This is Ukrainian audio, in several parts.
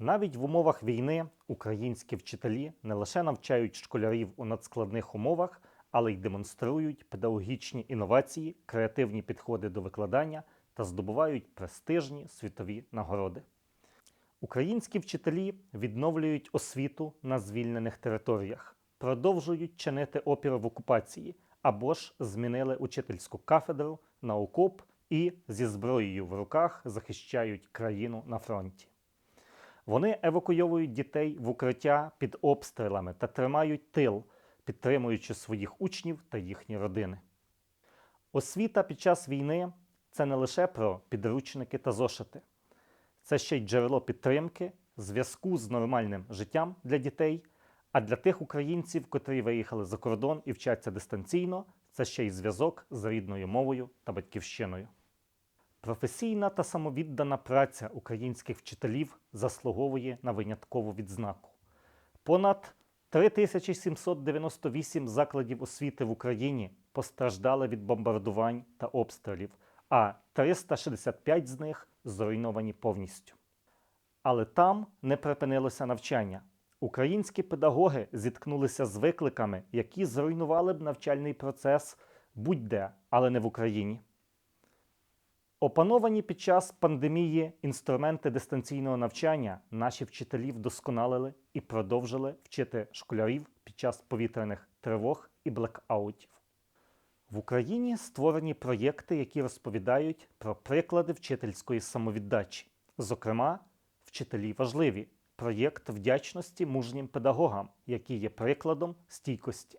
Навіть в умовах війни українські вчителі не лише навчають школярів у надскладних умовах, але й демонструють педагогічні інновації, креативні підходи до викладання та здобувають престижні світові нагороди. Українські вчителі відновлюють освіту на звільнених територіях, продовжують чинити опір в окупації або ж змінили учительську кафедру на окоп і зі зброєю в руках захищають країну на фронті. Вони евакуйовують дітей в укриття під обстрілами та тримають тил, підтримуючи своїх учнів та їхні родини. Освіта під час війни це не лише про підручники та зошити, це ще й джерело підтримки, зв'язку з нормальним життям для дітей. А для тих українців, котрі виїхали за кордон і вчаться дистанційно, це ще й зв'язок з рідною мовою та батьківщиною. Професійна та самовіддана праця українських вчителів заслуговує на виняткову відзнаку. Понад 3798 закладів освіти в Україні постраждали від бомбардувань та обстрілів, а 365 з них зруйновані повністю. Але там не припинилося навчання. Українські педагоги зіткнулися з викликами, які зруйнували б навчальний процес будь-де, але не в Україні. Опановані під час пандемії інструменти дистанційного навчання наші вчителі вдосконалили і продовжили вчити школярів під час повітряних тривог і блекаутів. В Україні створені проєкти, які розповідають про приклади вчительської самовіддачі. Зокрема, вчителі важливі проєкт вдячності мужнім педагогам, який є прикладом стійкості,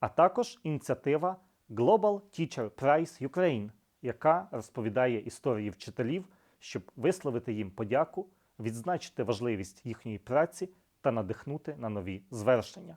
а також ініціатива Global Teacher Prize Ukraine, яка розповідає історії вчителів, щоб висловити їм подяку, відзначити важливість їхньої праці та надихнути на нові звершення.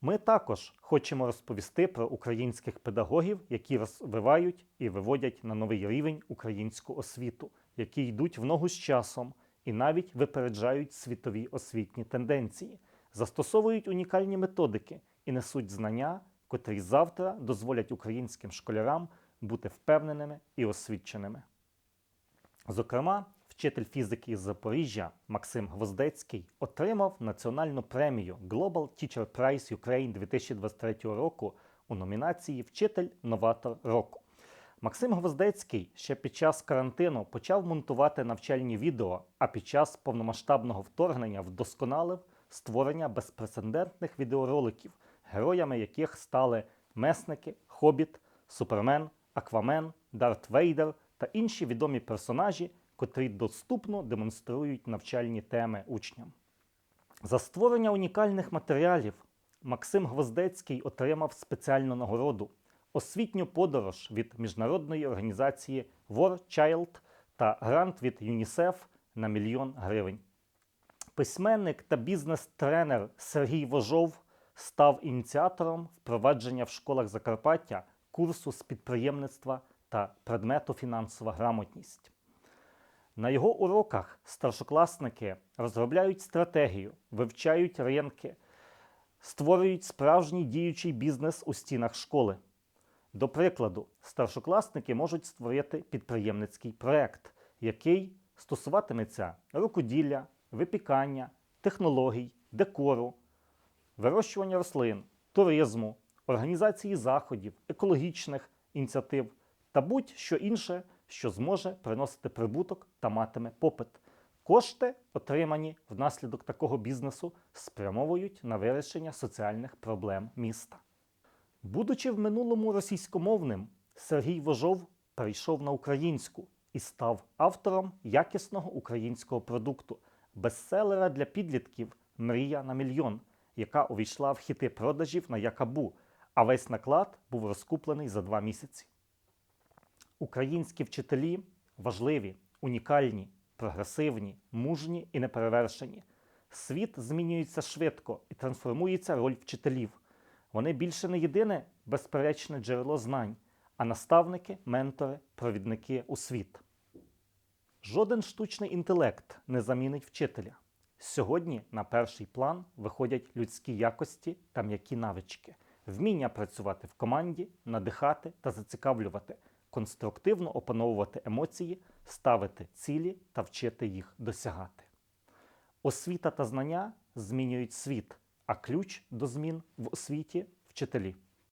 Ми також хочемо розповісти про українських педагогів, які розвивають і виводять на новий рівень українську освіту, які йдуть в ногу з часом і навіть випереджають світові освітні тенденції, застосовують унікальні методики і несуть знання, котрі завтра дозволять українським школярам бути впевненими і освіченими. Зокрема, вчитель фізики із Запоріжжя Максим Гвоздецький отримав національну премію Global Teacher Prize Ukraine 2023 року у номінації Вчитель Новатор року. Максим Гвоздецький ще під час карантину почав монтувати навчальні відео, а під час повномасштабного вторгнення вдосконалив створення безпрецедентних відеороликів, героями яких стали месники, Хобіт, Супермен, Аквамен, Дарт Вейдер та інші відомі персонажі, котрі доступно демонструють навчальні теми учням. За створення унікальних матеріалів Максим Гвоздецький отримав спеціальну нагороду освітню подорож від міжнародної організації War Child та грант від ЮНІСЕФ на мільйон гривень. Письменник та бізнес-тренер Сергій Вожов став ініціатором впровадження в школах Закарпаття курсу з підприємництва та предмету фінансова грамотність. На його уроках старшокласники розробляють стратегію, вивчають ринки, створюють справжній діючий бізнес у стінах школи. До прикладу, старшокласники можуть створити підприємницький проект, який стосуватиметься рукоділля, випікання, технологій, декору, вирощування рослин, туризму, організації заходів, екологічних ініціатив та будь-що інше, що зможе приносити прибуток та матиме попит. Кошти, отримані внаслідок такого бізнесу, спрямовують на вирішення соціальних проблем міста. Будучи в минулому російськомовним, Сергій Вожов перейшов на українську і став автором якісного українського продукту, бестселера для підлітків Мрія на мільйон, яка увійшла в хіти продажів на Якабу, а весь наклад був розкуплений за два місяці. Українські вчителі важливі, унікальні, прогресивні, мужні і неперевершені. Світ змінюється швидко і трансформується роль вчителів. Вони більше не єдине безперечне джерело знань, а наставники, ментори, провідники у світ. Жоден штучний інтелект не замінить вчителя. Сьогодні на перший план виходять людські якості та м'які навички, вміння працювати в команді, надихати та зацікавлювати, конструктивно опановувати емоції, ставити цілі та вчити їх досягати. Освіта та знання змінюють світ, а ключ до змін в освіті вчителі.